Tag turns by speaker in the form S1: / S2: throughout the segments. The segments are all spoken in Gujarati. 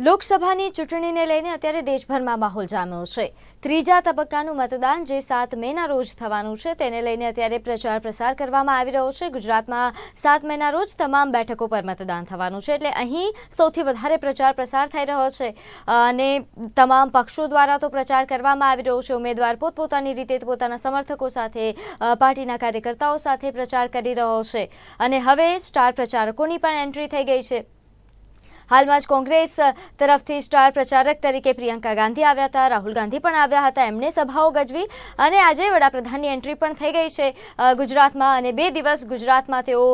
S1: લોકસભાની ચૂંટણીને લઈને અત્યારે દેશભરમાં માહોલ જામ્યો છે. ત્રીજા તબક્કાનું મતદાન જે સાત મેના રોજ થવાનું છે, તેને લઈને અત્યારે પ્રચાર પ્રસાર કરવામાં આવી રહ્યો છે. ગુજરાતમાં સાત મેના રોજ તમામ બેઠકો પર મતદાન થવાનું છે, એટલે અહીં સૌથી વધારે પ્રચાર પ્રસાર થઈ રહ્યો છે. અને તમામ પક્ષો દ્વારા તો પ્રચાર કરવામાં આવી રહ્યો છે. ઉમેદવાર પોતપોતાની રીતે પોતાના સમર્થકો સાથે પાર્ટીના કાર્યકર્તાઓ સાથે પ્રચાર કરી રહ્યો છે. અને હવે સ્ટાર પ્રચારકોની પણ એન્ટ્રી થઈ ગઈ છે. હાલમાં જ કોંગ્રેસ તરફથી સ્ટાર પ્રચારક તરીકે પ્રિયંકા ગાંધી આવ્યા હતા, રાહુલ ગાંધી પણ આવ્યા હતા, એમણે સભાઓ ગજવી અને આજે વડાપ્રધાનની એન્ટ્રી પણ થઈ ગઈ છે ગુજરાતમાં અને બે દિવસ ગુજરાતમાં તેઓ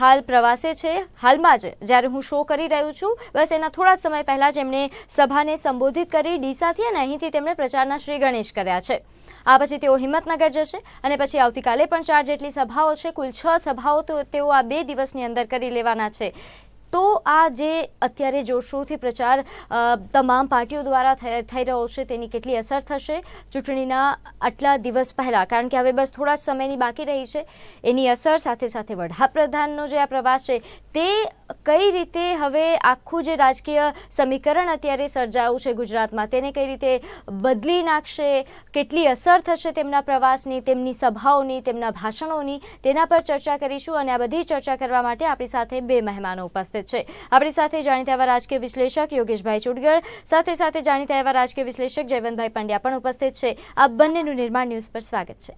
S1: હાલ પ્રવાસે છે. હાલમાં જ જ્યારે હું શો કરી રહ્યું છું, બસ એના થોડા સમય પહેલાં જ એમણે સભાને સંબોધિત કરી, ડીસાથી અને અહીંથી તેમણે પ્રચારના શ્રી ગણેશ કર્યા છે. આ પછી તેઓ હિંમતનગર જશે અને પછી આવતીકાલે પણ ચાર જેટલી સભાઓ છે, કુલ છ સભાઓ તો તેઓ આ બે દિવસની અંદર કરી લેવાના છે. તો આ જે અત્યારે જોરશોરથી પ્રચાર તમામ પાર્ટીઓ દ્વારા થઈ રહ્યો છે, તેની કેટલી અસર થશે? ચૂંટણીના આટલા દિવસ પહેલાં, કારણ કે હવે બસ થોડા જ સમયની બાકી રહી છે, એની અસર સાથે સાથે વડાપ્રધાનનો જે આ પ્રવાસ છે, તે કઈ રીતે હવે આખું જે રાજકીય સમીકરણ અત્યારે સર્જાયું છે ગુજરાતમાં, તેને કઈ રીતે બદલી નાખશે, કેટલી અસર થશે તેમના પ્રવાસની, તેમની સભાઓની, તેમના ભાષણોની, તેના પર ચર્ચા કરીશું અને આ બધી ચર્ચા કરવા માટે આપણી સાથે બે મહેમાનો ઉપસ્થિત છે. આપણી સાથે જાણીતા એવા રાજકીય વિશ્લેષક યોગેશભાઈ ચુડગર, સાથે સાથે જાણીતા એવા રાજકીય વિશ્લેષક જયવંતભાઈ પંડ્યા પણ ઉપસ્થિત છે. આ બંનેનું નિર્માણ ન્યૂઝ પર સ્વાગત છે.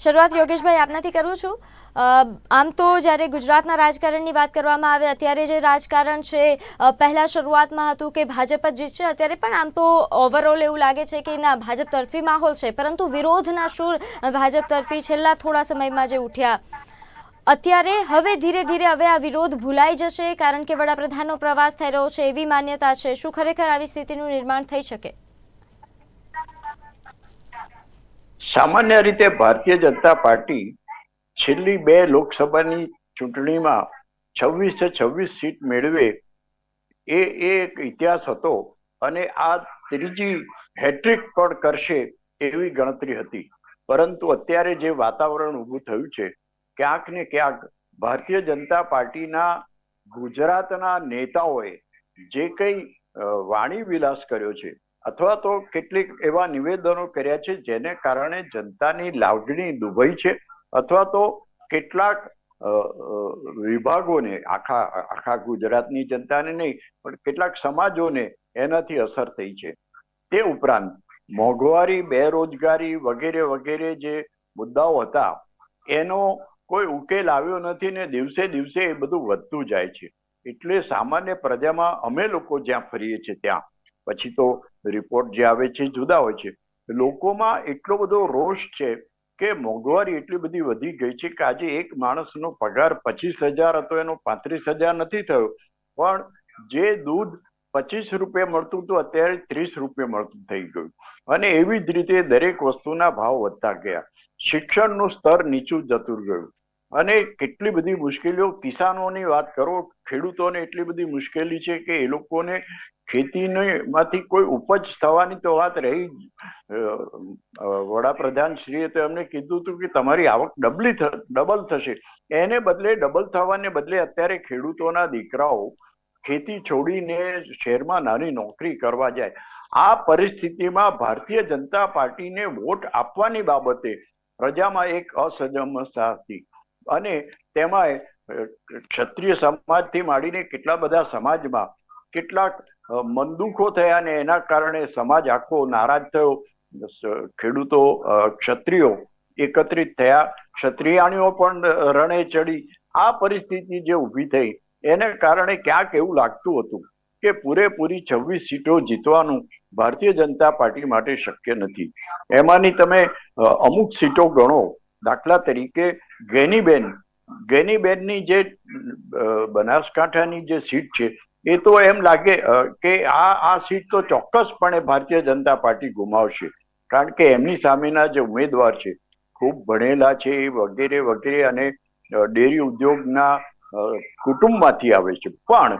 S1: શરૂઆત યોગેશભાઈ આપનાથી કરું છું. આમ તો જ્યારે ગુજરાતના રાજકારણની વાત કરવામાં આવે, અત્યારે જે રાજકારણ છે પહેલા શરૂઆતમાં હતું કે ભાજપ જ જીતશે, અત્યારે પણ આમ તો ઓવરઓલ એવું લાગે છે કે ના, ભાજપ તરફી માહોલ છે. પરંતુ વિરોધના સૂર ભાજપ તરફી છેલ્લા થોડા સમયમાં જે ઉઠ્યા અત્યારે હવે ધીરે ધીરે હવે આ વિરોધ ભૂલાઈ જશે, કારણ કે વડાપ્રધાનનો પ્રવાસ થઈ રહ્યો છે, એવી માન્યતા છે. શું ખરેખર આવી સ્થિતિનું નિર્માણ થઈ શકે?
S2: સામાન્ય રીતે ભારતીય જનતા પાર્ટી છેલ્લી બે લોકસભાની ચૂંટણીમાં છવ્વીસે છવ્વીસ સીટ મેળવે એ એક ઇતિહાસ હતો અને આ ત્રીજી હેટ્રિક પણ કરશે એવી ગણતરી હતી. પરંતુ અત્યારે જે વાતાવરણ ઊભું થયું છે ક્યાંક ને ક્યાંક ભારતીય જનતા પાર્ટીના ગુજરાતના નેતાઓએ જે કંઈ વાણી વિલાસ કર્યો છે અથવા તો કેટલીક એવા નિવેદનો કર્યા છે જેને કારણે જનતાની લાગણી દુભાઈ છે અથવા તો કેટલાક વિભાગોને આખા આખા ગુજરાતની જનતાને નહીં, પણ કેટલાક સમાજોને એનાથી અસર થઈ છે. તે ઉપરાંત મોંઘવારી, બેરોજગારી વગેરે વગેરે જે મુદ્દાઓ હતા, એનો કોઈ ઉકેલ આવ્યો નથી ને દિવસે દિવસે એ બધું વધતું જાય છે. એટલે સામાન્ય પ્રજામાં અમે લોકો જ્યાં ફરીએ છીએ ત્યાં. પછી તો રિપોર્ટ જે આવે છે જુદા હોય છે. લોકોમાં એટલો બધો રોષ છે કે મોંઘવારી એટલી બધી વધી ગઈ છે કે આજે એક માણસનો પગાર પચીસ હજાર હતો, એનો પાંત્રીસ હજાર નથી થયો. પણ જે દૂધ પચીસ રૂપિયા મળતું હતું, અત્યારે ત્રીસ રૂપિયા મળતું થઈ ગયું. અને એવી જ રીતે દરેક વસ્તુના ભાવ વધતા ગયા. શિક્ષણનું સ્તર નીચું જતું ગયું અને કેટલી બધી મુશ્કેલીઓ, કિસાનોની વાત કરો, ખેડૂતોને એટલી બધી મુશ્કેલી છે કે એ લોકોને ખેતીને માંથી કોઈ ઉપજ થવાની તો વાત રહી જ. વડાપ્રધાન શ્રીએ તો એમને કીધું હતું કે તમારી આવક ડબલી ડબલ થશે. એને બદલે ડબલ થવાને બદલે અત્યારે ખેડૂતોના દીકરાઓ ખેતી છોડીને શહેરમાં નાની નોકરી કરવા જાય. આ પરિસ્થિતિમાં ભારતીય જનતા પાર્ટીને વોટ આપવાની બાબતે પ્રજામાં એક અસજમતા હતી અને તેમાં ક્ષત્રિય સમાજથી માંડીને કેટલા બધા સમાજમાં કેટલાક મંદુખો થયા અને એના કારણે સમાજ આખો નારાજ થયો. ખેડૂતો ક્ષત્રિયો એકત્રિત થયા. ક્ષત્રિયાણીઓ પણ રણે ચડી. આ પરિસ્થિતિ જે ઊભી થઈ, એને કારણે ક્યાંક એવું લાગતું હતું. કે પૂરેપૂરી છવ્વીસ સીટો જીતવાનું ભારતીય જનતા પાર્ટી માટે શક્ય નથી. એમાંની તમે અમુક સીટો ગણો. દાખલા તરીકે ગેનીબેન. ગેનીબેનની જે બનાસકાંઠાની જે સીટ છે, એ તો એમ લાગે કે આ આ સીટ તો ચોક્કસપણે ભારતીય જનતા પાર્ટી ગુમાવશે. કારણ કે એમની સામેના જે ઉમેદવાર છે, ખૂબ ભણેલા છે એ વગેરે વગેરે અને ડેરી ઉદ્યોગના કુટુંબમાંથી આવે છે. પણ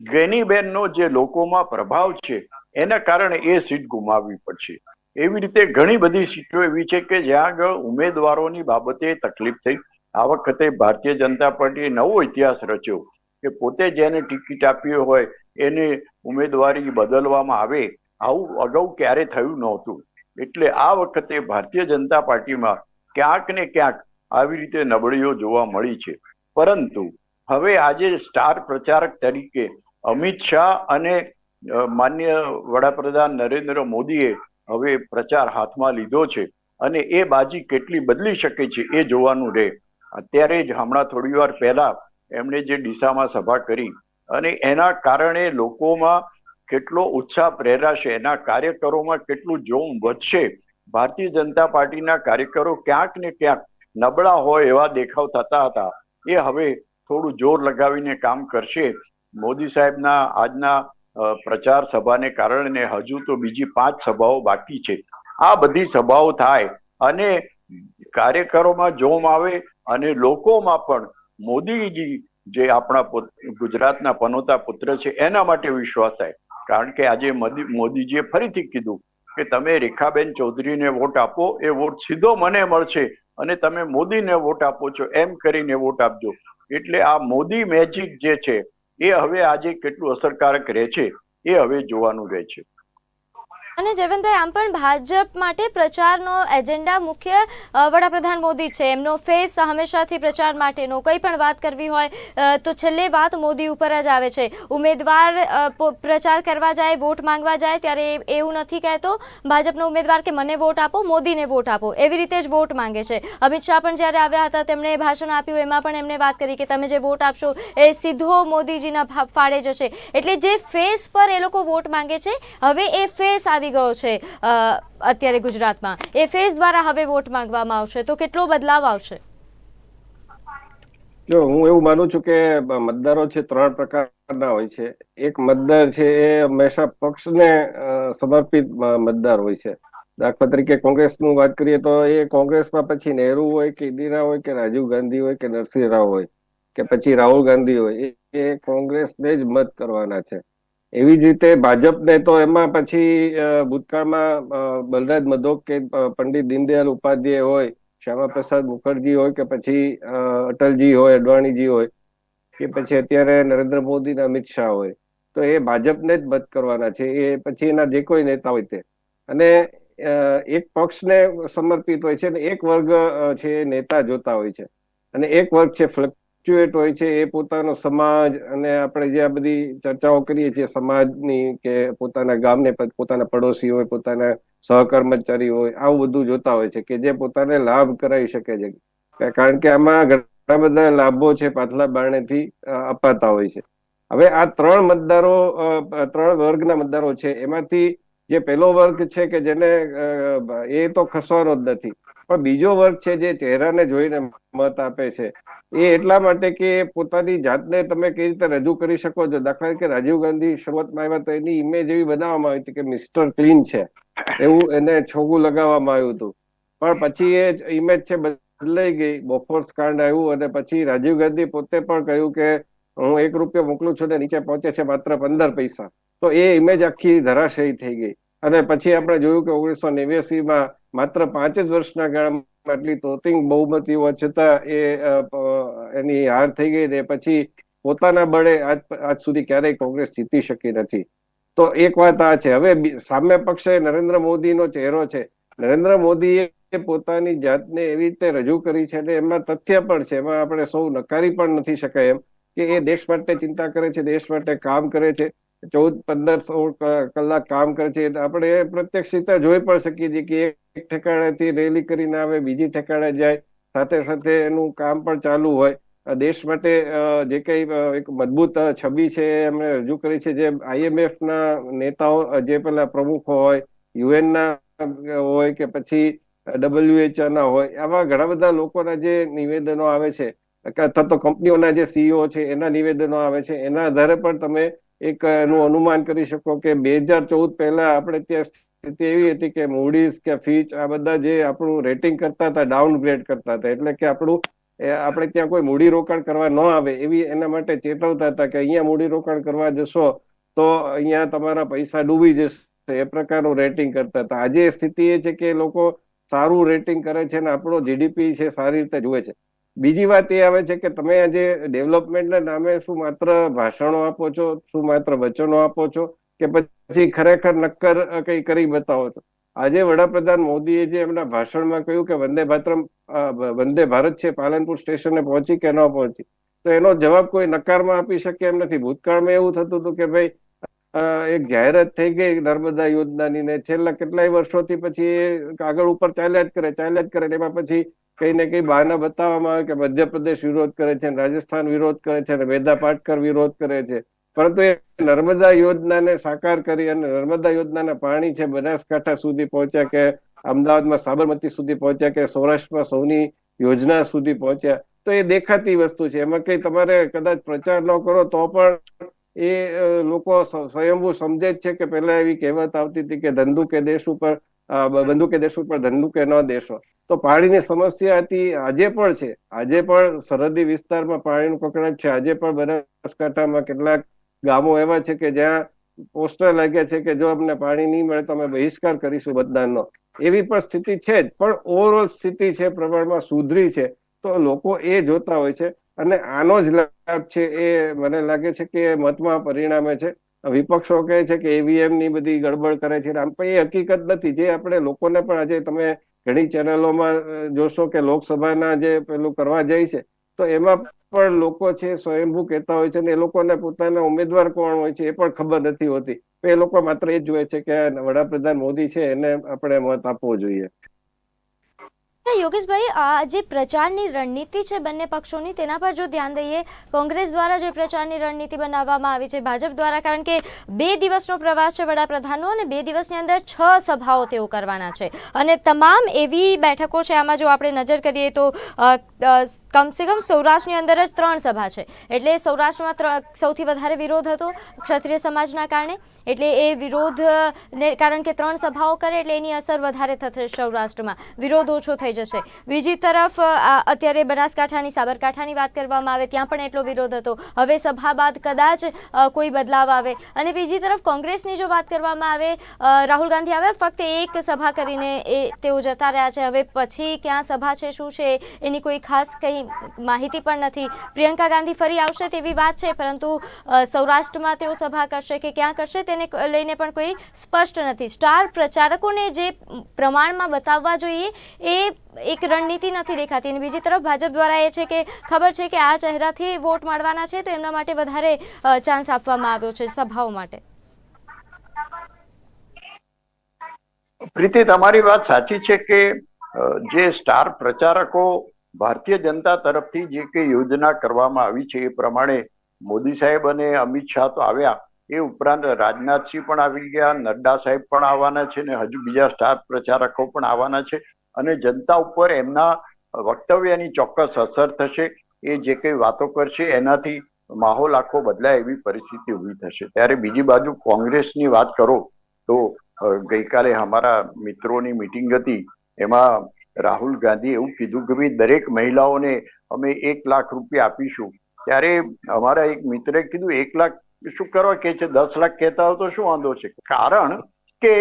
S2: ગેનીબેનનો જે લોકોમાં પ્રભાવ છે, એના કારણે એ સીટ ગુમાવવી પડશે. એવી રીતે ઘણી બધી સીટો એવી છે કે જ્યાં આગળ ઉમેદવારોની બાબતે તકલીફ થઈ. આ વખતે ભારતીય જનતા પાર્ટીએ નવો ઇતિહાસ રચ્યો કે પોતે જેને ટિકિટ આપી હોય, એને ઉમેદવારી બદલવામાં આવે, આવું અગાઉ ક્યારે થયું નહોતું. એટલે આ વખતે ભારતીય જનતા પાર્ટીમાં ક્યાંક ને ક્યાંક આવી રીતે નબળીઓ જોવા મળી છે. પરંતુ હવે આજે સ્ટાર પ્રચારક તરીકે અમિત શાહ અને માન્ય વડાપ્રધાન નરેન્દ્ર મોદીએ હવે પ્રચાર હાથમાં લીધો છે અને એ બાજી કેટલી બદલી શકે છે એ જોવાનું રહે. અત્યારે જ હમણાં થોડી વાર પહેલા એમણે જે ડીસામાં સભા કરી અને એના કારણે લોકોમાં કેટલો ઉત્સાહ પ્રેરાશે, એના કાર્યકરોમાં કેટલું જોમ વધશે, ભારતીય જનતા પાર્ટીના કાર્યકરો ક્યાંક ને ક્યાંક નબળા હોય એવા દેખાવ થતા હતા. એ હવે થોડું જોર લગાવીને કામ કરશે. મોદી સાહેબના આજના પ્રચાર સભાને કારણે હજુ તો બીજી પાંચ સભાઓ બાકી છે. આ બધી સભાઓ થાય અને કાર્યકરોમાં જોમ આવે અને લોકોમાં પણ મોદીજી જે આપણા ગુજરાતના પનોતા પુત્ર છે, એના માટે વિશ્વાસ થાય. કારણ કે આજે મોદી, મોદીજીએ ફરીથી કીધું કે તમે રેખાબેન ચૌધરીને વોટ આપો, એ વોટ સીધો મને મળશે અને તમે મોદીને વોટ આપો છો, એમ કરીને વોટ આપજો. એટલે આ મોદી મેજિક જે છે એ હવે આજે કેટલું અસરકારક રહે છે એ હવે જોવાનું રહે છે.
S1: અને જયવંતભાઈ આમ પણ ભાજપ માટે પ્રચારનો એજન્ડા મુખ્ય વડાપ્રધાન મોદી છે. એમનો ફેસ હંમેશાથી પ્રચાર માટેનો. કંઈ પણ વાત કરવી હોય તો છેલ્લે વાત મોદી ઉપર જ આવે છે. ઉમેદવાર પ્રચાર કરવા જાય, વોટ માંગવા જાય, ત્યારે એવું નથી કહેતો ભાજપનો ઉમેદવાર કે મને વોટ આપો, મોદીને વોટ આપો. એવી રીતે જ વોટ માંગે છે. અમિત શાહ પણ જ્યારે આવ્યા હતા, તેમણે ભાષણ આપ્યું. એમાં પણ એમણે વાત કરી કે તમે જે વોટ આપશો, એ સીધો મોદીજીના ફાળે જશે. એટલે જે ફેસ પર એ લોકો વોટ માંગે છે, હવે એ ફેસ આવી ગયો છે અત્યારે ગુજરાતમાં. એ ફેસ દ્વારા હવે વોટ માંગવામાં આવશે. તો કેટલો બદલાવ આવશે?
S3: જો, હું એવું માનું છું કે મતદારો છે, ત્રણ પ્રકારના હોય છે. એક મતદાર છે, એ હંમેશા પક્ષને સમર્પિત મતદાર હોય છે. દાખલા તરીકે કોંગ્રેસનું વાત કરીએ તો એ કોંગ્રેસમાં પછી નહેરુ હોય કે ઇન્દિરા હોય કે રાજીવ ગાંધી હોય કે નરસિંહ રાવ હોય કે પછી રાહુલ ગાંધી હોય એ- એ કોંગ્રેસને જ મત કરવાના છે. એવી જ રીતે ભાજપને તો એમાં પછી ભૂતકાળમાં બલરાજ મધોક કે પંડિત દીનદયાલ ઉપાધ્યાય હોય શ્યામા પ્રસાદ મુખર્જી હોય કે પછી અટલજી હોય, અડવાણીજી હોય, કે પછી અત્યારે નરેન્દ્ર મોદી અમિત શાહ હોય, તો એ ભાજપને જ મત કરવાના છે. એ પછી એના જે કોઈ નેતા હોય તે. અને એક પક્ષને સમર્પિત હોય છે અને એક વર્ગ છે નેતા જોતા હોય છે. અને એક વર્ગ છે ફ્લક્ચ્યુએટ હોય છે એ પોતાનો સમાજ અને આપણે જે આ બધી ચર્ચાઓ કરીએ છીએ સમાજની કે પોતાના ગામને, પોતાના પડોશી હોય, પોતાના સહકર્મચારી હોય, આવું બધું જોતા હોય છે કે જે પોતાને લાભ કરાવી શકે છે. કારણ કે આમાં ઘણા બધા લાભો છે, પાછલા બારણેથી અપાતા હોય છે. હવે આ ત્રણ મતદારો ત્રણ વર્ગના મતદારો છે, એમાંથી જે પહેલો વર્ગ છે કે જેને એ તો ખસવાનો જ નથી. પણ બીજો વર્ગ છે જે ચહેરાને જોઈને મત આપે છે, એ એટલા માટે કે પોતાની જાતને તમે કઈ રીતે રજૂ કરી શકો છો? દાખલા તરીકે રાજીવ ગાંધી શરૂઆતમાં આવ્યા તો એની ઇમેજ એવી બનાવવામાં આવી હતી કે મિસ્ટર ક્લીન છે, એવું એને છોગું લગાવવામાં આવ્યું હતું. પણ પછી એ ઇમેજ છે બદલાઈ ગઈ, બોફોર્સ કાંડ આવ્યું અને પછી રાજીવ ગાંધી પોતે પણ કહ્યું કે હું એક રૂપિયો મોકલું છું ને નીચે પહોંચે છે માત્ર પંદર પૈસા. તો એ ઇમેજ આખી ધરાશયી થઈ ગઈ. અને પછી આપણે જોયું કે ઓગણીસો નેવ્યાસી માં માત્ર પાંચ જ વર્ષના ગાળામાં આટલી તોતિંગ બહુમતી હોવા છતાં એ એની હાર થઈ ગઈ ને પછી પોતાના બળે આજ આજ સુધી ક્યારેય કોંગ્રેસ જીતી શકી નથી. તો એક વાત આ છે, હવે સામે પક્ષે નરેન્દ્ર મોદીનો ચહેરો છે. નરેન્દ્ર મોદીએ પોતાની જાતને એવી રીતે રજૂ કરી છે અને એમાં તથ્ય પણ છે, એમાં આપણે સૌ નકારી પણ નથી શકાય એમ કે એ દેશ માટે ચિંતા કરે છે, દેશ માટે કામ કરે છે. ચૌદ, પંદર, સોળ કલાક કામ કરે છે. આપણે પ્રત્યક્ષતા જોઈ પણ શકીએ છીએ કે એક ઠેકાણેથી રેલી કરીને આવે, બીજી ઠેકાણે જાય. સાથે સાથે એનું કામ પણ ચાલુ હોય. દેશ માટે જે કઈ એક મજબૂત છબી છે એમણે રજૂ કરી છે જે આઈએમએફ ના નેતાઓ જે પેલા પ્રમુખો હોય યુએન ના હોય કે પછી ડબલ્યુએચના હોય, આવા ઘણા બધા લોકોના જે નિવેદનો આવે છે. અથવા તો કંપનીઓના જે સીઈઓ છે એના નિવેદનો આવે છે. એના આધારે પણ તમે એક એનું અનુમાન કરી શકો કે બે હજાર ચૌદ પહેલા આપણે ત્યાં સ્થિતિ એવી હતી કે મૂડીઝ કે ફીચ આ બધા જે આપણું રેટિંગ કરતા હતા ડાઉનગ્રેડ કરતા હતા. એટલે કે આપણું આપણે ત્યાં કોઈ મૂડી રોકાણ કરવા ન આવે એવી એના માટે ચેતવતા હતા કે અહીંયા મૂડી રોકાણ કરવા જશો તો અહીંયા તમારા પૈસા ડૂબી જશે. એ પ્રકારનું રેટિંગ કરતા હતા. આજે સ્થિતિ એ છે કે લોકો સારું રેટિંગ કરે છે અને આપણો જીડીપી છે સારી રીતે જુએ છે. બીજી વાત એ આવે છે કે તમે આજે ડેવલપમેન્ટના નામે શું માત્ર ભાષણો આપો છો શું માત્ર વચનો આપો છો, કે પછી ખરેખર નક્કર કંઈ કરી બતાવો છો. આજે વડાપ્રધાન મોદીએ જે એમના ભાષણમાં કહ્યું કે વંદે ભારતમ વંદે ભારત છે, પાલનપુર સ્ટેશને પહોંચી કે ન પહોંચી, તો એનો જવાબ કોઈ નકારમાં આપી શકે એમ નથી. ભૂતકાળમાં એવું થતું હતું કે ભાઈ એક જાહેરાત થઈ ગઈ નર્મદા યોજનાની ને છેલ્લા કેટલાય વર્ષોથી પછી કાગળ ઉપર ચાલ્યા જ કરે, ચાલ્યા જ કરે એમાં પછી કઈ ને કઈ બહાના બતાવવામાં આવે કે મધ્યપ્રદેશ વિરોધ કરે છે રાજસ્થાન વિરોધ કરે છે અને વેદા પાટકર વિરોધ કરે છે. પરંતુ એ નર્મદા યોજનાને સાકાર કરી અને નર્મદા યોજનાના પાણી છે બનાસકાંઠા સુધી પહોંચ્યા કે અમદાવાદમાં સાબરમતી સુધી પહોંચ્યા કે સૌરાષ્ટ્રમાં સૌની યોજના સુધી પહોંચ્યા. તો એ દેખાતી વસ્તુ છે. એમાં કઈ તમારે કદાચ પ્રચાર ન કરો તો પણ એ લોકો સ્વયંભૂ સમજે જ છે કે પહેલા એવી કહેવત આવતી હતી કે ધંધુ કે દેશ ઉપર બંદૂકે દેશ ઉપર ધંધુકે ન દેશો. તો પાણીની સમસ્યા હતી, આજે પણ છે. આજે પણ સરહદી વિસ્તારમાં પાણીનું કકડાટ છે. આજે પણ બનાસકાંઠામાં કેટલાક ગામો એવા છે કે જ્યાં પોસ્ટર લાગ્યા છે કે જો અમને પાણી નહીં મળે તો અમે બહિષ્કાર કરીશું મતદાનનો. એવી પણ સ્થિતિ છે જ. પણ ઓવરઓલ સ્થિતિ છે પ્રમાણમાં સુધરી છે. તો લોકો એ જોતા હોય છે. અને આનો જ લાભ છે એ મને લાગે છે કે મતમાં પરિણામે છે. વિપક્ષો કહે છે કે ઈવીએમની બધી ગડબડ કરે છે આમ પણ એ હકીકત નથી. જે આપણે લોકોને પણ આજે તમે ઘણી ચેનલોમાં જોશો કે લોકસભાના જે પેલું કરવા જાય છે, તો એમાં પણ લોકો છે, સ્વયંભૂ કહેતા હોય છે ને એ લોકોને પોતાના ઉમેદવાર કોણ હોય છે એ પણ ખબર નથી હોતી. એ લોકો માત્ર એ જ જોવે છે કે વડાપ્રધાન મોદી છે, એને આપણે મત આપવો જોઈએ.
S1: હા, યોગેશભાઈ આ જે પ્રચારની રણનીતિ છે બંને પક્ષોની તેના પર જો ધ્યાન દઈએ કોંગ્રેસ દ્વારા જે પ્રચારની રણનીતિ બનાવવામાં આવી છે ભાજપ દ્વારા કારણ કે બે દિવસનો પ્રવાસ છે વડાપ્રધાનનો અને બે દિવસની અંદર છ સભાઓ તેઓ કરવાના છે. અને તમામ એવી બેઠકો છે આમાં જો આપણે નજર કરીએ તો કમસે કમ સૌરાષ્ટ્રની અંદર જ ત્રણ સભા છે. એટલે સૌરાષ્ટ્રમાં સૌથી વધારે વિરોધ હતો ક્ષત્રિય સમાજના કારણે. એટલે એ વિરોધને કારણ કે ત્રણ સભાઓ કરે એટલે એની અસર વધારે થશે સૌરાષ્ટ્રમાં. વિરોધ ઓછો થઈ જશે. બીજી તરફ અત્યારે બનાસકાંઠાની સાબરકાંઠાની વાત કરવામાં આવે, ત્યાં પણ એટલો વિરોધ હતો. હવે સભા બાદ કદાચ કોઈ બદલાવ આવે. અને બીજી તરફ, કોંગ્રેસની જો વાત કરવામાં આવે રાહુલ ગાંધી આવ્યા ફક્ત એક સભા કરીને એ તેઓ જતા રહ્યા છે. હવે પછી ક્યાં સભા છે, શું છે, એની કોઈ ખાસ કંઈ માહિતી પણ નથી. પ્રિયંકા ગાંધી ફરી આવશે તેવી વાત છે, પરંતુ સૌરાષ્ટ્રમાં તેઓ સભા કરશે કે ક્યાં કરશે તેને લઈને પણ કોઈ સ્પષ્ટ નથી. સ્ટાર પ્રચારકોને જે પ્રમાણમાં બતાવવા જોઈએ, એ એક રણનીતિ નથી દેખાતી અને બીજી તરફ ભાજપ દ્વારા એ છે કે ખબર છે કે આ ચહેરાથી વોટ માંડવાના છે, તો એમના માટે વધારે ચાન્સ આપવામાં આવ્યો છે સભાઓ માટે.
S2: પ્રીતિ, તમારી વાત સાચી છે કે જે સ્ટાર પ્રચારકો ભારતીય જનતા તરફથી જે કઈ યોજના કરવામાં આવી છે એ પ્રમાણે મોદી સાહેબ અને અમિત શાહ તો આવ્યા. એ ઉપરાંત રાજનાથસિંહ પણ આવી ગયા, નડ્ડા સાહેબ પણ આવવાના છે ને હજુ બીજા સ્ટાર પ્રચારકો પણ આવવાના છે. અને જનતા ઉપર એમના વક્તવ્યની ચોક્કસ અસર થશે, એ જે કઈ વાતો કરશે, એનાથી માહોલ આખો બદલાય એવી પરિસ્થિતિ ઊભી થશે. ત્યારે બીજી બાજુ કોંગ્રેસની વાત કરો તો ગઈકાલે અમારા મિત્રોની મીટિંગ હતી, એમાં રાહુલ ગાંધી એવું કીધું કે ભાઈ, દરેક મહિલાઓને અમે એક લાખ રૂપિયા આપીશું. ત્યારે અમારા એક મિત્રે કીધું, એક લાખ શું કરવા કે છે? દસ લાખ કહેતા હો તો શું વાંધો છે? કારણ કે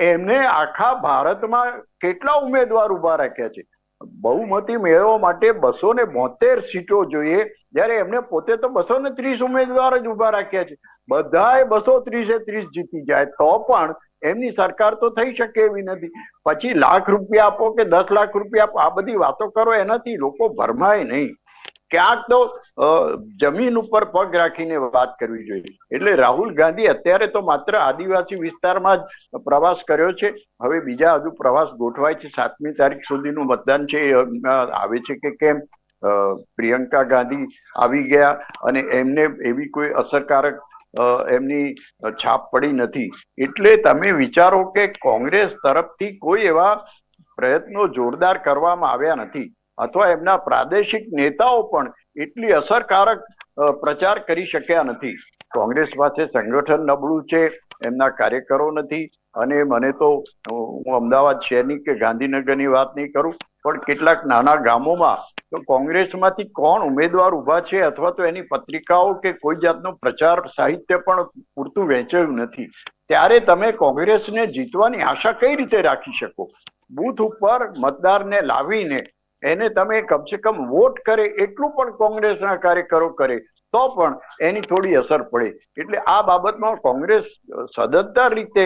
S2: એમને આખા ભારતમાં કેટલા ઉમેદવાર ઊભા રાખ્યા છે? બહુમતી મેળવવા માટે બસો ને બોતેર સીટો જોઈએ. જ્યારે એમને પોતે તો બસો ને ત્રીસ ઉમેદવાર જ ઊભા રાખ્યા છે. બધાએ બસો ત્રીસે ત્રીસ જીતી જાય. તો પણ એમની સરકાર તો થઈ શકે એવી નથી. પછી લાખ રૂપિયા આપો કે દસ લાખ રૂપિયા આપો? આ બધી વાતો કરો, એનાથી લોકો ભરમાય નહીં. ક્યાંક તો જમીન ઉપર પગ રાખીને વાત કરવી જોઈએ. એટલે રાહુલ ગાંધી અત્યારે તો માત્ર આદિવાસી વિસ્તારમાં જ પ્રવાસ કર્યો છે. હવે બીજા હજુ પ્રવાસ ગોઠવાય છે. સાતમી તારીખ સુધીનું મતદાન છે. આવે છે કે કેમ? પ્રિયંકા ગાંધી આવી ગયા અને એમને એવી કોઈ અસરકારક એમની છાપ પડી નથી. એટલે તમે વિચારો કે કોંગ્રેસ તરફથી કોઈ એવા પ્રયત્નો જોરદાર કરવામાં આવ્યા નથી. અથવા એમના પ્રાદેશિક નેતાઓ પણ એટલી અસરકારક પ્રચાર કરી શક્યા નથી. કોંગ્રેસ પાસે સંગઠન નબળું છે, એમના કાર્યકરો નથી અને મને તો હું અમદાવાદ શહેરની કે ગાંધીનગરની વાત નહીં કરું, પણ કેટલાક નાના ગામોમાં તો કોંગ્રેસમાંથી કોણ ઉમેદવાર ઊભા છે અથવા તો એની પત્રિકાઓ કે કોઈ જાતનો પ્રચાર સાહિત્ય પણ પૂરતું વહેંચાયું નથી. ત્યારે તમે કોંગ્રેસને જીતવાની આશા કઈ રીતે રાખી શકો? બૂથ ઉપર મતદારને લાવીને એને તમે કમસે કમ વોટ કરે એટલું પણ કોંગ્રેસના કાર્યકરો કરે, તો પણ એની થોડી અસર પડે. એટલે આ બાબતમાં કોંગ્રેસ સદંતર રીતે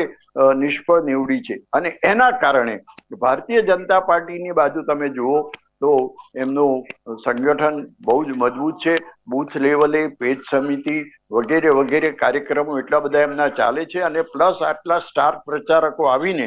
S2: નિષ્ફળ નીવડી છે. અને એના કારણે ભારતીય જનતા પાર્ટીની બાજુ તમે જુઓ તો એમનું સંગઠન બહુ જ મજબૂત છે. બૂથ લેવલે પેજ સમિતિ વગેરે વગેરે કાર્યક્રમો એટલા બધા એમના ચાલે છે અને પ્લસ આટલા સ્ટાર પ્રચારકો આવીને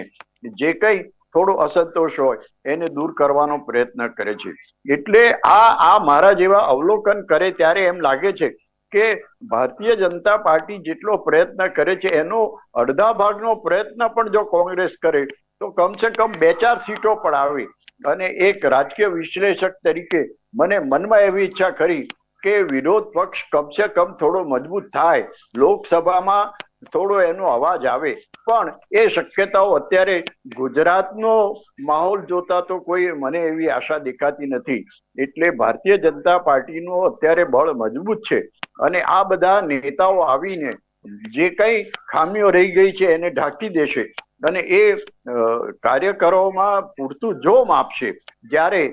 S2: જે કંઈ થોડો અસંતોષ હોય, એને દૂર કરવાનો પ્રયત્ન કરે છે. એટલે આ આ મારા જેવા અવલોકન કરે ત્યારે એમ લાગે છે કે ભારતીય જનતા પાર્ટી જેટલો પ્રયત્ન કરે છે, એનો અડધા ભાગનો પ્રયત્ન પણ જો કોંગ્રેસ કરે, તો કમસે કમ બે ચાર સીટો પણ આવે. અને એક રાજકીય વિશ્લેષક તરીકે મને મનમાં એવી ઈચ્છા ખરી કે વિરોધ પક્ષ કમસે કમ થોડો મજબૂત થાય. લોકસભામાં થોડો એનો અવાજ આવે. પણ એ શક્યતાઓ અત્યારે ગુજરાતનો માહોલ જોતા તો કોઈ મને એવી આશા દેખાતી નથી. એટલે ભારતીય જનતા પાર્ટીનો અત્યારે બળ મજબૂત છે. અને આ બધા નેતાઓ આવીને જે કઈ ખામીઓ રહી ગઈ છે એને ઢાંકી દેશે. અને એ કાર્યકરોમાં પૂરતું જોમ આપશે. જ્યારે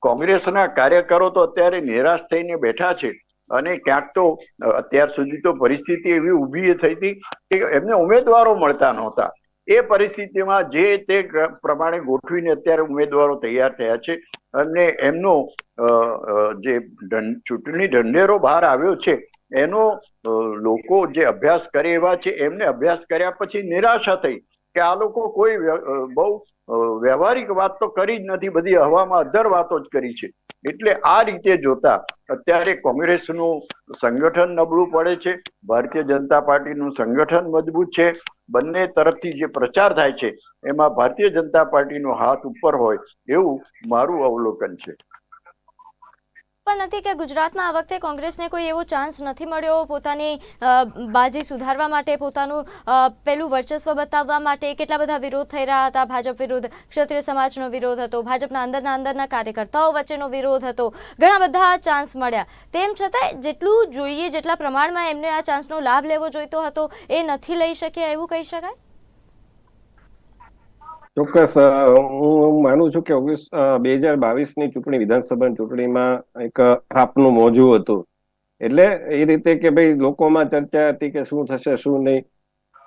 S2: કોંગ્રેસના કાર્યકરો તો અત્યારે નિરાશ થઈને બેઠા છે. અને ક્યાંક તો અત્યાર સુધી તો પરિસ્થિતિ એવી ઊભી થઈ હતી કે એમને ઉમેદવારો મળતા નહોતા. એ પરિસ્થિતિમાં જે તે પ્રમાણે ગોઠવીને અત્યારે ઉમેદવારો તૈયાર થયા છે અને એમનો જે ચૂંટણી ઢંઢેરો બહાર આવ્યો છે, એનો લોકો જે અભ્યાસ કરે એવા છે, એમને અભ્યાસ કર્યા પછી નિરાશા થઈ કે આ લોકો કોઈ બહુ વ્યવહારિક વાત તો કરી જ નથી, બધી હવામાં અધર વાતો જ કરી છે. એટલે આ રીતે જોતા અત્યારે કોંગ્રેસનું સંગઠન નબળું પડે છે, ભારતીય જનતા પાર્ટીનું સંગઠન મજબૂત છે, બંને તરફથી જે પ્રચાર થાય છે, એમાં ભારતીય જનતા પાર્ટીનો હાથ ઉપર હોય એવું મારું અવલોકન છે.
S1: પણ નથી કે ગુજરાતમાં આ વખતે કોંગ્રેસને કોઈ એવો ચાન્સ નથી મળ્યો. પોતાની બાજી સુધારવા માટે, પોતાનું પેલું વર્ચસ્વ બતાવવા માટે કેટલા બધા વિરોધ થઈ રહ્યા હતા. ભાજપ વિરુદ્ધ ક્ષત્રિય સમાજનો વિરોધ હતો. ભાજપના અંદરના અંદરના કાર્યકર્તાઓ વચ્ચેનો વિરોધ હતો. ઘણા બધા ચાન્સ મળ્યા. તેમ છતાં જેટલું જોઈએ, જેટલા પ્રમાણમાં એમને આ ચાન્સનો લાભ લેવો જોઈતો હતો, એ નથી લઈ શક્યા એવું કહી શકાય?
S3: ચોક્કસ હું માનું છું કે ઓગણીસ બે હજાર બાવીસની ચૂંટણી, વિધાનસભાની ચૂંટણીમાં એક આપનું મોજું હતું. એટલે એ રીતે કે ભાઈ લોકોમાં ચર્ચા હતી કે શું થશે, શું નહીં.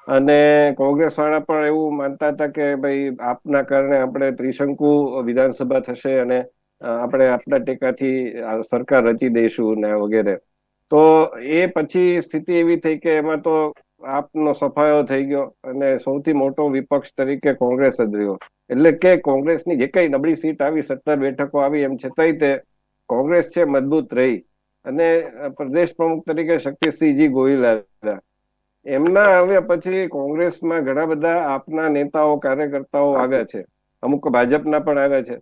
S3: અને કોંગ્રેસ વાળા પણ એવું માનતા હતા કે ભાઈ આપના કારણે આપણે ત્રિશંકુ વિધાનસભા થશે અને આપણે આપણા ટેકાથી સરકાર રચી દઈશું ને વગેરે. તો એ પછી સ્થિતિ એવી થઈ કે એમાં તો આપનો સફાયો થઈ ગયો અને સૌથી મોટો વિપક્ષ તરીકે કોંગ્રેસ જ રહ્યો. એટલે કે કોંગ્રેસની જે કઈ નબળી સીટ આવી, સત્તર બેઠકો આવી, એમ છતાંય તે કોંગ્રેસ છે, મજબૂત રહી. અને પ્રદેશ પ્રમુખ તરીકે શક્તિસિંહજી ગોહિલ આવ્યા. એમના આવ્યા પછી કોંગ્રેસમાં ઘણા બધા આપના નેતાઓ, કાર્યકર્તાઓ આવ્યા છે. અમુક ભાજપના પણ આવ્યા છે.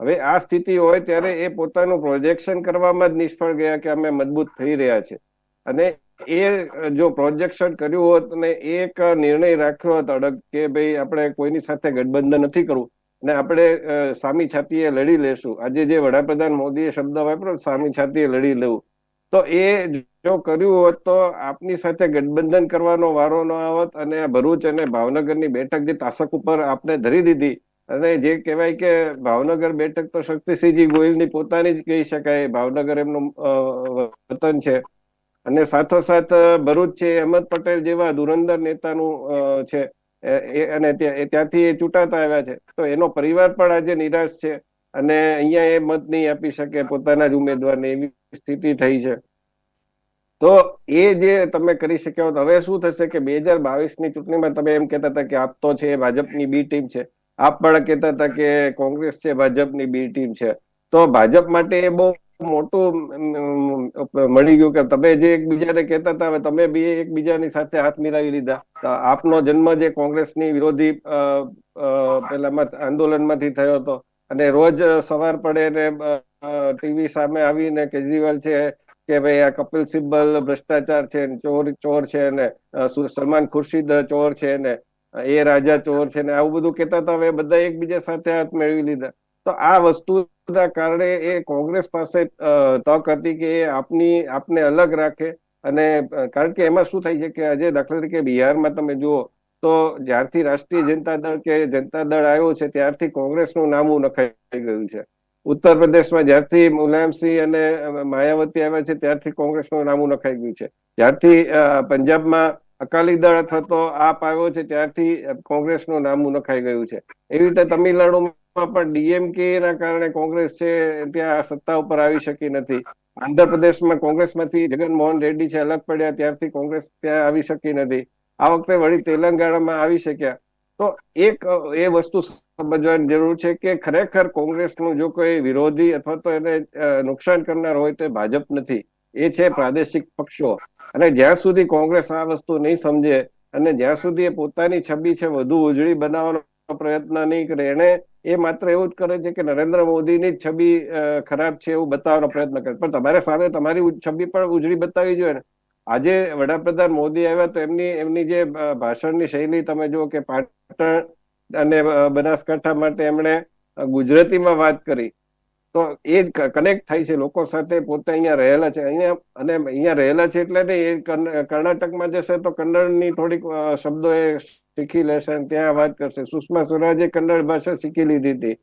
S3: હવે આ સ્થિતિ હોય ત્યારે એ પોતાનું પ્રોજેક્શન કરવામાં જ નિષ્ફળ ગયા કે અમે મજબૂત થઈ રહ્યા છે. અને એ, જો પ્રોજેક્શન કર્યું હોત ને એક નિર્ણય રાખ્યો હતો અડગ કે ભાઈ આપણે કોઈની સાથે ગઠબંધન નથી કરવું, ને આપણે સામી છાતીએ લડી લેશું. આજે જે વડાપ્રધાન મોદીએ શબ્દ વાપર્યો સામી છાતીએ લડી લેવું. તો એ જો કર્યું હોત તો આપની સાથે ગઠબંધન કરવાનો વારો ન આવત અને ભરૂચ અને ભાવનગરની બેઠક જે તાસક ઉપર આપને ધરી દીધી, અને જે કહેવાય કે ભાવનગર બેઠક તો શક્તિસિંહજી ગોહિલની પોતાની જ કહી શકાય, ભાવનગર એમનું વતન છે. અને સાથોસાથ ભરૂચ છે, અહેમદ પટેલ જેવા ધુરંધર નેતાનું છે, એ- અને ત્યાંથી એ ચૂંટાતા આવ્યા છે. તો એનો પરિવાર પણ આજે નિરાશ છે અને અહીંયા એ મત નહીં આપી શકે, પોતાના જ ઉમેદવારને એવી સ્થિતિ થઈ છે. તો એ જે તમે કરી શક્યા હોત, હવે શું થશે કે બે હજાર બાવીસની ચૂંટણીમાં તમે એમ કહેતા હતા કે આપ તો છે, ભાજપની બી ટીમ છે. આપ પણ કહેતા હતા કે કોંગ્રેસ છે, ભાજપની બી ટીમ છે. તો ભાજપ માટે એ બહુ મોટું મળી ગયું કે તમે જે એકબીજાને કહેતા હતા, હવે તમે બી એકબીજાની સાથે હાથ મિલાવી લીધા. આપનો જન્મ જે કોંગ્રેસની વિરોધી પેલામાં આંદોલનમાંથી થયો હતો. અને રોજ સવાર પડે ને ટીવી સામે આવીને કેજરીવાલ છે કે ભાઈ આ કપિલ સિબ્બલ ભ્રષ્ટાચાર છે ચોર ચોર છે ને સલમાન ખુરશીદ ચોર છે ને, એ રાજા ચોર છે ને, આવું બધું કહેતા હતા, હવે બધા એકબીજા સાથે હાથ મેળવી લીધા. તો આ વસ્તુના કારણે એ કોંગ્રેસ પાસે તક હતી કે આપની, આપને અલગ રાખે. અને કારણ કે એમાં શું થાય છે કે આજે દાખલા તરીકે બિહારમાં તમે જુઓ, તો જ્યારથી રાષ્ટ્રીય જનતા દળ કે જનતા દળ આવ્યો છે, ત્યારથી કોંગ્રેસનું નામું નખાઈ ગયું છે. ઉત્તર પ્રદેશમાં જ્યારથી મુલાયમસિંહ અને માયાવતી આવ્યા છે, ત્યારથી કોંગ્રેસનું નામું નખાઈ ગયું છે. જ્યારથી પંજાબમાં અકાલી દળ અથવા તો આપ આવ્યો છે, ત્યારથી કોંગ્રેસનું નામું નખાઈ ગયું છે. એવી રીતે તમિલનાડુમાં પણ ડીએમકે ના કારણે કોંગ્રેસ છે, ત્યાં સત્તા ઉપર આવી શકી નથી. આંધ્રપ્રદેશમાં કોંગ્રેસમાંથી જગનમોહન રેડ્ડી છે, અલગ પડ્યા, ત્યારથી કોંગ્રેસ ત્યાં આવી શકી નથી. આ વખતે વળી તેલંગાણામાં આવી શક્યા. તો એક, એ વસ્તુ સમજવાની જરૂર છે કે ખરેખર કોંગ્રેસનું જો કોઈ વિરોધી અથવા તો એને નુકસાન કરનાર હોય તો ભાજપ નથી. એ છે પ્રાદેશિક પક્ષો. અને જ્યાં સુધી કોંગ્રેસ આ વસ્તુ નહીં સમજે અને જ્યાં સુધી એ પોતાની છબી છે વધુ ઉજળી બનાવવાનો પ્રયત્ન નહીં કરે, એને એ માત્ર એવું જ કરે છે કે નરેન્દ્ર મોદીની જ છબી ખરાબ છે એવું બતાવવાનો પ્રયત્ન કરે. પણ તમારે સામે તમારી છબી પણ ઉજળી બતાવવી જોઈએ ને. આજે વડાપ્રધાન મોદી આવ્યા તો એમની એમની જે ભાષણની શૈલી તમે જુઓ કે પાટણ અને બનાસકાંઠા માટે એમણે ગુજરાતીમાં વાત કરી. તો એ કનેક્ટ થાય છે. લોકો સાથે પોતે અહીંયા રહેલા છે. અહીંયા અને અહીંયા રહેલા છે એટલે નહીં એ કર્ણ- કર્ણાટકમાં જશે તો કન્નડની થોડીક શબ્દો એ શીખી લેશે ત્યાં વાત કરશે. સુષ્મા સ્વરાજે કન્નડ ભાષા શીખી લીધી હતી.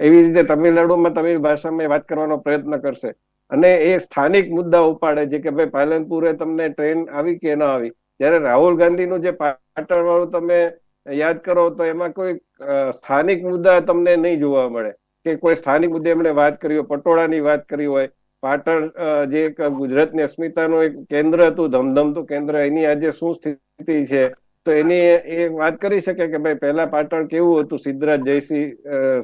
S3: એવી રીતે તમિલનાડુમાં તમિલ ભાષામાં વાત કરવાનો પ્રયત્ન કરશે. અને એ સ્થાનિક મુદ્દા ઉપાડે છે કે ભાઈ પાલનપુરે તમને ટ્રેન આવી કે ન આવી. જ્યારે રાહુલ ગાંધીનું જે પાટણ વાળું તમે યાદ કરો તો એમાં કોઈ સ્થાનિક મુદ્દા તમને નહીં જોવા મળે. કે કોઈ સ્થાનિક મુદ્દે એમણે વાત કરી હોય, પટોળાની વાત કરી હોય. પાટણ જે ગુજરાતની અસ્મિતાનું એક કેન્દ્ર હતું, ધમધમતું કેન્દ્ર, એની આજે શું સ્થિતિ છે? તો એની એ વાત કરી શકે કે ભાઈ પહેલા પાટણ કેવું હતું સિદ્ધરાજ, જયસિંહ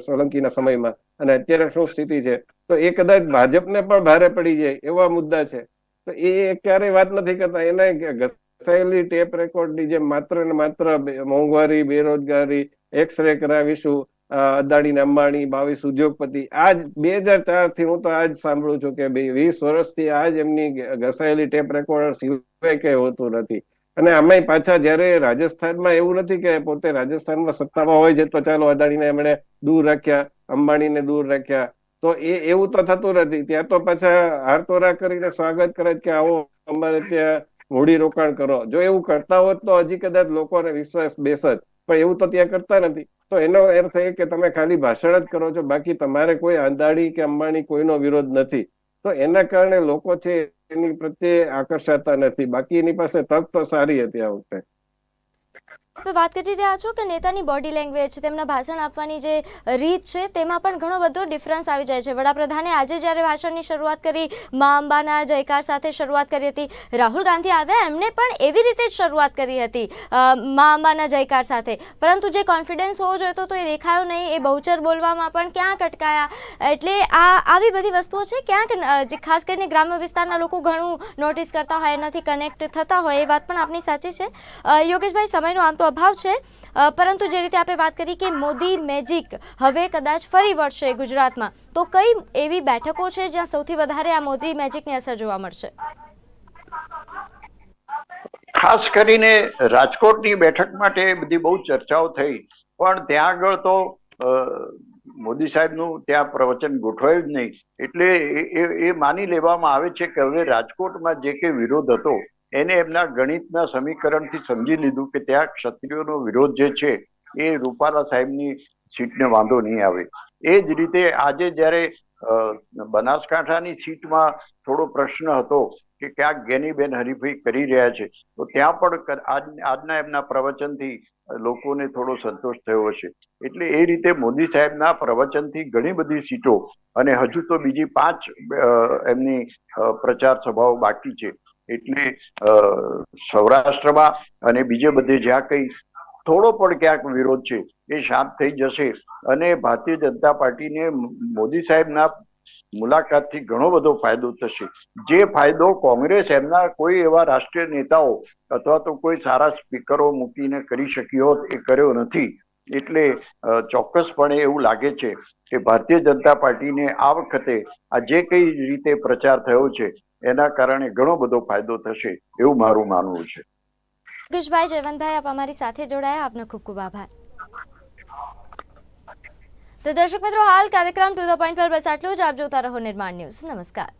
S3: સોલંકીના સમયમાં? અને અત્યારે શું સ્થિતિ છે? તો એ કદાચ ભાજપને પણ ભારે પડી જાય એવા મુદ્દા છે. તો એ ક્યારેય વાત નથી કરતા. એને ઘસાયેલી ટેપ રેકોર્ડની જે માત્ર ને માત્ર મોંઘવારી, બેરોજગારી એક્સ રે કરાવીશું અદાણી અંબાણી, બાવીસ ઉદ્યોગપતિ. આજ બે હજાર ચારથી હું તો આજ સાંભળું છું કે વીસ વર્ષથી આજ એમની ઘસાયેલી ટેપ રેકોર્ડ સિવાય કઈ હોતું નથી. અને આમાંય પાછા જયારે રાજસ્થાનમાં એવું નથી કે પોતે રાજસ્થાનમાં સત્તામાં હોય છે, તો ચાલો અદાણીને એમણે દૂર રાખ્યા, અંબાણીને દૂર રાખ્યા. તો એ એવું તો થતું નથી. ત્યાં તો પાછા હારતોરા કરીને સ્વાગત કરે કે આવો અમારે ત્યાં મૂડી રોકાણ કરો. જો એવું કરતા હોત તો હજી કદાચ લોકોને વિશ્વાસ બેસત પણ એવું તો ત્યાં કરતા નથી. તો એનો અર્થ એ કે તમે ખાલી ભાષણ જ કરો છો. બાકી તમારે કોઈ અંદાડી કે અંબાણી કોઈનો વિરોધ નથી. તો એના કારણે લોકો છે એની પ્રત્યે આકર્ષાતા નથી. બાકી એની પાસે તક તો સારી હતી આ વખતે.
S1: તમે વાત કરી રહ્યા છો કે નેતાની બોડી લેંગ્વેજ તેમના ભાષણ આપવાની જે રીત છે, તેમાં પણ ઘણો બધો ડિફરન્સ આવી જાય છે. વડાપ્રધાને આજે જ્યારે ભાષણની શરૂઆત કરી, મા અંબાના જયકાર સાથે શરૂઆત કરી હતી, રાહુલ ગાંધી આવ્યા, એમણે પણ એવી રીતે જ શરૂઆત કરી હતી મા અંબાના જયકાર સાથે. પરંતુ જે કોન્ફિડન્સ હોવો જોઈતો તો એ દેખાયો નહીં, એ બહુચર બોલવામાં પણ ક્યાંક અટકાયા. એટલે આ આવી બધી વસ્તુઓ છે, ક્યાંક જે ખાસ કરીને ગ્રામ્ય વિસ્તારના લોકો ઘણું નોટિસ કરતા હોય, એનાથી કનેક્ટ થતા હોય, એ વાત પણ આપની સાચી છે. યોગેશભાઈ, સમયનો આમ તો અભાવ છે પરંતુ જે રીતે આપણે વાત કરી કે મોદી મેજિક હવે કદાચ ફરી વળશે ગુજરાતમાં, તો કઈ એવી બેઠકો છે જ્યાં સૌથી વધારે આ મોદી મેજિકની અસર જોવા મળશે?
S2: ખાસ કરીને રાજકોટની બેઠક માટે બધી બહુ ચર્ચાઓ થઈ, પણ ત્યાં આગળ તો મોદી સાહેબનું ત્યાં પ્રવચન ગોઠવાયું જ નહીં. એટલે એ- માની લેવામાં આવે છે કે હવે રાજકોટમાં જે કે વિરોધ હતો એને એમના ગણિતના સમીકરણથી સમજી લીધું કે ત્યાં ક્ષત્રિયોનો વિરોધ જે છે, એ રૂપાલા સાહેબની સીટને વાંધો નહીં આવે. એ જ રીતે આજે જ્યારે બનાસકાંઠાની સીટમાં થોડો પ્રશ્ન હતો કે ક્યાંક ગેનીબેન હરીફાઈ કરી રહ્યા છે, તો ત્યાં પણ આજના એમના પ્રવચનથી લોકોને થોડો સંતોષ થયો હશે. એટલે એ રીતે મોદી સાહેબના પ્રવચનથી ઘણી બધી સીટો અને હજુ તો બીજી પાંચ એમની પ્રચાર સભાઓ બાકી છે. એટલે સૌરાષ્ટ્રમાં અને બીજે બધે જ્યાં કઈ થોડો પણ ક્યાંક વિરોધ છે, એ શાંત થઈ જશે. અને ભારતીય જનતા પાર્ટીને મોદી સાહેબના મુલાકાતથી ઘણો બધો ફાયદો થશે. જે ફાયદો કોંગ્રેસ એમના કોઈ એવા રાષ્ટ્રીય નેતાઓ અથવા તો કોઈ સારા સ્પીકરો મૂકીને કરી શક્યો એ કર્યો નથી. એટલે ચોક્કસપણે એવું લાગે છે કે ભારતીય જનતા પાર્ટીને આ વખતે આ જે કઈ રીતે પ્રચાર થયો છે, એના કારણે ઘણો બધો ફાયદો થશે એવું મારું માનવું છે.
S1: યોગેશભાઈ જયવંતભાઈ, આપ અમારી સાથે જોડાયા. આપનો ખૂબ ખૂબ આભાર. તો દર્શક મિત્રો, હાલ કાર્યક્રમ ટુ ધ પોઈન્ટ પર બસ આટલું જ. આપ જોતા રહો નિર્માણ ન્યૂઝ. નમસ્કાર.